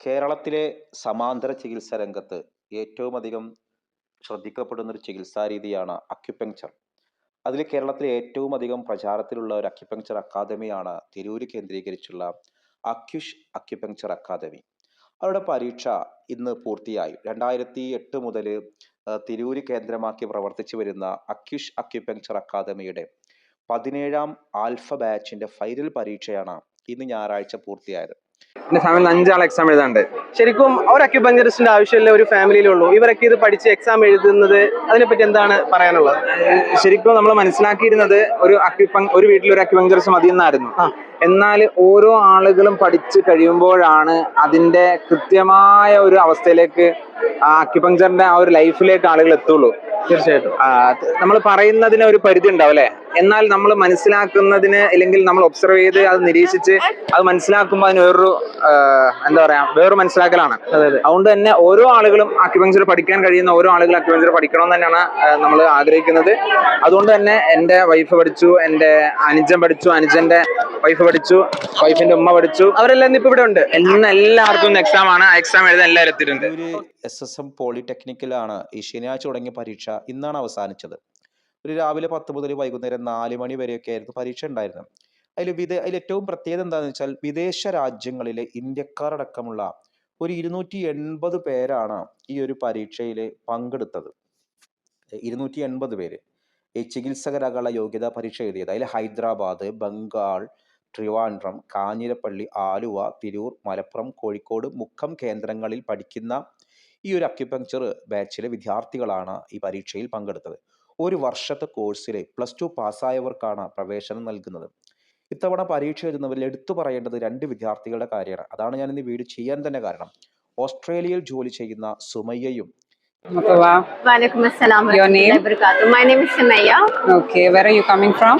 കേരളത്തിലെ സമാന്തര ചികിത്സാ രംഗത്ത് ഏറ്റവും അധികം ശ്രദ്ധിക്കപ്പെടുന്ന ഒരു ചികിത്സാ രീതിയാണ് അക്യുപങ്ക്ചർ അതിൽ കേരളത്തിലെ ഏറ്റവും അധികം പ്രചാരത്തിലുള്ള ഒരു അക്യുപങ്ക്ചർ അക്കാദമിയാണ് തിരൂര് കേന്ദ്രീകരിച്ചുള്ള അക്യുഷ് അക്യുപങ്ക്ചർ അക്കാദമി അവരുടെ പരീക്ഷ ഇന്ന് പൂർത്തിയായി. രണ്ടായിരത്തി എട്ട് മുതൽ തിരൂര് കേന്ദ്രമാക്കി പ്രവർത്തിച്ചു വരുന്ന അക്യുഷ് അക്യുപങ്ക്ചർ അക്കാദമിയുടെ പതിനേഴാം ആൽഫ ബാച്ചിന്റെ ഫൈനൽ പരീക്ഷയാണ് ഇന്ന് ഞായറാഴ്ച പൂർത്തിയായത്. എന്റെ ഫാമിലിയിൽ അഞ്ചാൾ എക്സാം എഴുതാണ്ട് ശരിക്കും ഒരു അക്യുപഞ്ചറിസ്റ്റിന്റെ ആവശ്യമില്ല ഒരു ഫാമിലിയിലുള്ളൂ ഇവരൊക്കെ ഇത് പഠിച്ച് എക്സാം എഴുതുന്നത് അതിനെപ്പറ്റി എന്താണ് പറയാനുള്ളത്? ശരിക്കും നമ്മൾ മനസ്സിലാക്കിയിരുന്നത് ഒരു അക്യുപങ് ഒരു വീട്ടിൽ ഒരു അക്യുപങ്ചറിസ്റ്റ് മതി എന്നായിരുന്നു. എന്നാൽ ഓരോ ആളുകളും പഠിച്ച് കഴിയുമ്പോഴാണ് അതിന്റെ കൃത്യമായ ഒരു അവസ്ഥയിലേക്ക് ആ അക്യുപഞ്ചറിന്റെ ആ ഒരു ലൈഫിലേക്ക് ആളുകൾ എത്തുള്ളൂ. തീർച്ചയായിട്ടും. നമ്മൾ പറയുന്നതിന് ഒരു പരിധി ഉണ്ടാവും അല്ലെ? എന്നാൽ നമ്മൾ മനസ്സിലാക്കുന്നതിന് അല്ലെങ്കിൽ നമ്മൾ ഒബ്സർവ് ചെയ്ത് അത് നിരീക്ഷിച്ച് അത് മനസ്സിലാക്കുമ്പോൾ അതിന് വേറൊരു എന്താ പറയാ വേറൊരു മനസ്സിലാക്കലാണ്. അതെ അതെ. അതുകൊണ്ട് തന്നെ ഓരോ ആളുകളും അക്യുപങ്ചർ പഠിക്കാൻ കഴിയുന്ന ഓരോ ആളുകളും അക്യുപങ്ചർ പഠിക്കണം എന്ന് തന്നെയാണ് നമ്മൾ ആഗ്രഹിക്കുന്നത്. അതുകൊണ്ട് തന്നെ എന്റെ വൈഫ് പഠിച്ചു എന്റെ അനുജൻ പഠിച്ചു അനുജന്റെ വൈഫ് പഠിച്ചു വൈഫിന്റെ ഉമ്മ പഠിച്ചു. അവരെല്ലാം ഇപ്പൊ ഇവിടെ ഉണ്ട്. ഇന്ന് എല്ലാവർക്കും എക്സാം ആണ്. എക്സാം എഴുതാൻ എല്ലാവരും എത്തിയിട്ടുണ്ട്. എസ് എസ് എം പോളിടെക്നിക്കിലാണ് ഈ ശനിയാഴ്ച തുടങ്ങിയ പരീക്ഷ ഇന്നാണ് അവസാനിച്ചത്. ഒരു രാവിലെ പത്ത് മുതൽ വൈകുന്നേരം നാല് മണി വരെയൊക്കെ ആയിരുന്നു പരീക്ഷ ഉണ്ടായിരുന്നത്. അതിൽ വിദേ അതിൽ ഏറ്റവും പ്രത്യേകത എന്താണെന്ന് വെച്ചാൽ വിദേശ രാജ്യങ്ങളിലെ ഇന്ത്യക്കാരടക്കമുള്ള ഒരു ഇരുന്നൂറ്റി എൺപത് പേരാണ് ഈ ഒരു പരീക്ഷയിൽ പങ്കെടുത്തത്. ഇരുന്നൂറ്റി എൺപത് പേര്. ഈ ചികിത്സകരാകാനുള്ള യോഗ്യതാ പരീക്ഷ എഴുതിയത്. അതിൽ ഹൈദരാബാദ് ബംഗാൾ ട്രിവാൻഡ്രം കാഞ്ഞിരപ്പള്ളി ആലുവ തിരൂർ മലപ്പുറം കോഴിക്കോട് മുക്കം കേന്ദ്രങ്ങളിൽ പഠിക്കുന്ന ഈ ഒരു അക്യുപങ്ചർ ബാച്ചിലെ വിദ്യാർത്ഥികളാണ് ഈ പരീക്ഷയിൽ പങ്കെടുത്തത്. ഒരു വർഷത്തെ കോഴ്സിൽ പ്ലസ് ടു പാസ്സായവർക്കാണ് പ്രവേശനം നൽകുന്നത് ഇത്തവണ പരീക്ഷ എഴുതുന്നവരിൽ എടുത്തു പറയേണ്ടത് രണ്ട് വിദ്യാർത്ഥികളുടെ കാര്യമാണ് അതാണ് ഞാൻ ഇന്ന് വീട് ചെയ്യാൻ തന്നെ കാരണം ഓസ്ട്രേലിയയിൽ ജോലി ചെയ്യുന്ന സുമയ്യയും. Walaikum assalam wa Your name? My name is Sumaya. Okay, where are you coming from?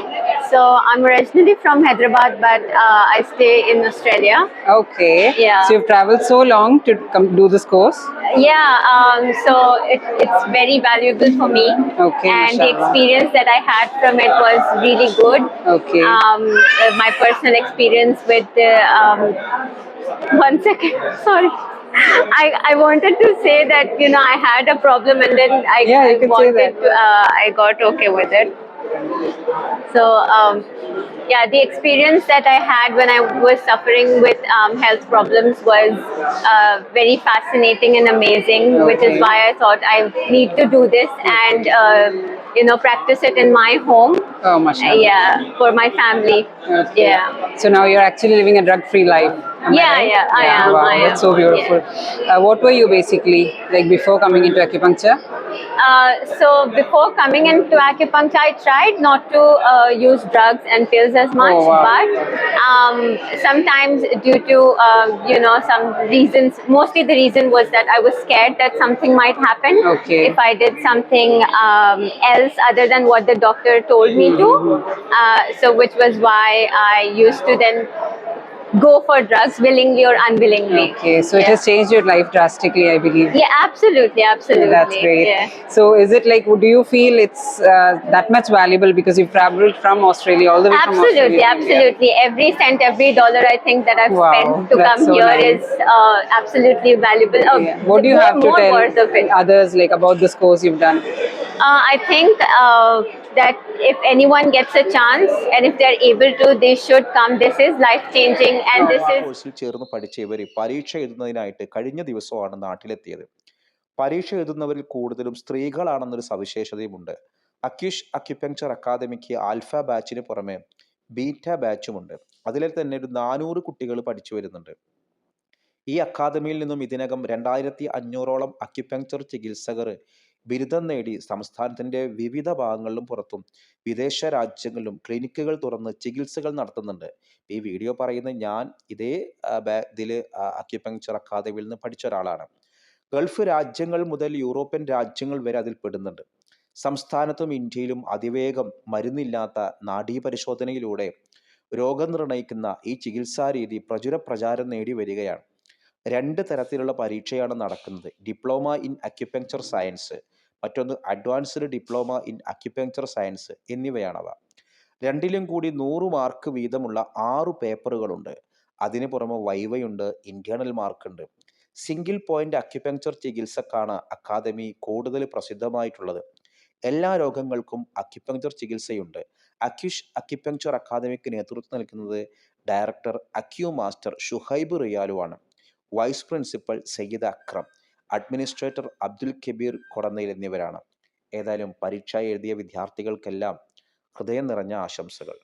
So I'm originally from Hyderabad, but uh, I stay in Australia. Okay. Yeah. So you've traveled so long to come do this course. Yeah, um, so it, it's very valuable for me. Okay, And the experience that I had from it was really good. Okay. Um, my personal experience with the. Um, one second, sorry. I, I wanted to say that you know I had a problem and then I, Yeah, I wanted to uh, I got okay with it. So um, yeah, the experience that I had when I was suffering with um, health problems was uh, very fascinating and amazing, which is why I thought I need to do this and uh, you know practice it in my home. oh, Uh, mashallah. yeah, for my family. Okay. Yeah. So now you're actually living a drug-free life. am Yeah, right? yeah, I am, Wow, I that's am. so beautiful. Uh, what were you basically like before coming into acupuncture? Uh, so before coming into acupuncture, I tried not to uh, use drugs and pills as much, Oh, wow. but um, sometimes due to uh, you know some reasons, mostly the reason was that I was scared that something might happen Okay. if I did something um, else other than what the doctor told me to. Uh, so which was why I used to then go for drugs willingly or unwillingly. Okay, so it has changed your life drastically, I believe. Yeah, absolutely, absolutely. That's great. Yeah. So, is it like, do you feel it's uh, that much valuable because you've traveled from Australia all the way? Absolutely, absolutely. Every cent, every dollar I think that I've Wow, spent to come so here nice. is uh, absolutely valuable. Yeah. What do you more, have to tell others like about this course you've done? Uh, I think uh, that if anyone gets a chance and if they're able to, they should come. This is life changing and this is കോഴ്സിൽ ചേർന്ന് പഠിച്ച ഇവർ പരീക്ഷ എഴുതുന്നതിനായിട്ട് കഴിഞ്ഞ ദിവസമാണ് നാട്ടിലെത്തിയത്. പരീക്ഷ എഴുതുന്നവരിൽ കൂടുതലും സ്ത്രീകളാണെന്നൊരു സവിശേഷതയുമുണ്ട്. അക്യുഷ് അക്യുപങ്ചർ അക്കാദമിക്ക് ആൽഫ ബാച്ചിന് പുറമെ ബീറ്റ ബാച്ചുമുണ്ട് അതിൽ തന്നെ ഒരു നാനൂറ് കുട്ടികൾ പഠിച്ചു വരുന്നുണ്ട്. ഈ അക്കാദമിയിൽ നിന്നും ഇതിനകം രണ്ടായിരത്തി അഞ്ഞൂറോളം അക്യുപങ്ചർ ചികിത്സകർ ബിരുദം നേടി സംസ്ഥാനത്തിന്റെ വിവിധ ഭാഗങ്ങളിലും പുറത്തും വിദേശ രാജ്യങ്ങളിലും ക്ലിനിക്കുകൾ തുറന്ന് ചികിത്സകൾ നടത്തുന്നുണ്ട്. ഈ വീഡിയോ പറയുന്ന ഞാൻ ഇതേ ഇതിൽ അക്യുപങ്ചർ അക്കാദമിയിൽ നിന്ന് പഠിച്ച ഒരാളാണ്. ഗൾഫ് രാജ്യങ്ങൾ മുതൽ യൂറോപ്യൻ രാജ്യങ്ങൾ വരെ അതിൽ പെടുന്നുണ്ട്. സംസ്ഥാനത്തും ഇന്ത്യയിലും അതിവേഗം മരുന്നില്ലാത്ത നാഡീപരിശോധനയിലൂടെ രോഗം നിർണയിക്കുന്ന ഈ ചികിത്സാ രീതി പ്രചുര പ്രചാരം നേടി വരികയാണ്. രണ്ട് തരത്തിലുള്ള പരീക്ഷയാണ് നടക്കുന്നത്. ഡിപ്ലോമ ഇൻ അക്യുപങ്ചർ സയൻസ് മറ്റൊന്ന് advanced diploma in acupuncture science എന്നിവയാണവ. രണ്ടിലും കൂടി നൂറ് മാർക്ക് വീതമുള്ള ആറു പേപ്പറുകളുണ്ട് അതിനു പുറമെ വൈവയുണ്ട് ഇന്റേണൽ മാർക്കുണ്ട് സിംഗിൾ പോയിന്റ് അക്യുപങ്ചർ ചികിത്സക്കാണ് അക്കാദമി കൂടുതൽ പ്രസിദ്ധമായിട്ടുള്ളത്. എല്ലാ രോഗങ്ങൾക്കും അക്യുപങ്ചർ ചികിത്സയുണ്ട്. അക്യുഷ് അക്യുപങ്ചർ അക്കാദമിക്ക് നേതൃത്വം നൽകുന്നത് director acu master Shuhaib റിയാലുവാണ് vice principal Sayyid Akram administrator Abdul Kabeer Kodannayil എന്നിവരാണ്. ഏതായാലും പരീക്ഷ എഴുതിയ വിദ്യാർത്ഥികൾക്കെല്ലാം ഹൃദയം നിറഞ്ഞ ആശംസകൾ.